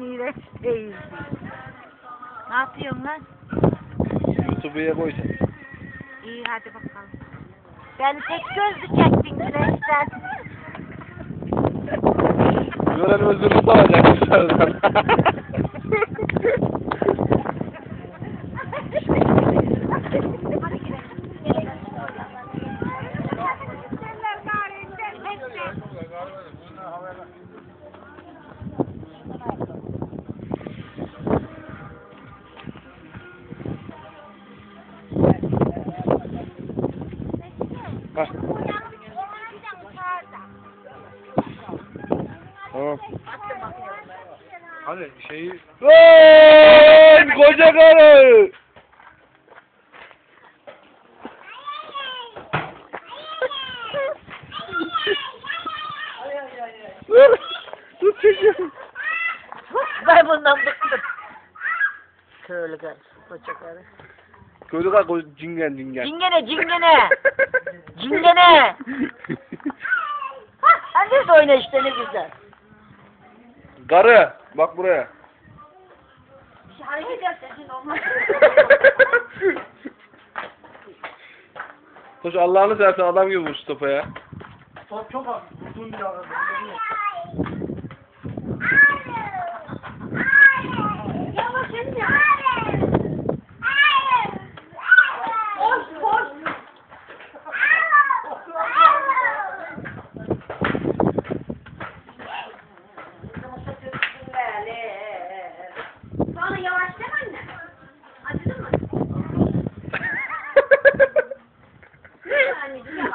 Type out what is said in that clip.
iğrenç değil. Ne yapıyorsun lan? YouTube'a koy sen. İyi hadi bakalım. Beni tek gözlü çektin güneşten. Gören özürlü alacak dışarıdan. Tamam. Hadi şeyi Lan koca karı. Dur. Dur çocuğum. Ben bundan bıktım. Köylü karı, koca karı. Köylü karı koca cingen cingen. Cingene, cingene. Cingene. Hadi de oyna işte ne güzel. Karı bak buraya. Hareket yapsaydın olmaz. Koş Allah'ını seversen adam gibi vur topa ya. top çok az. Vurduğun bir ara. 对啊你不要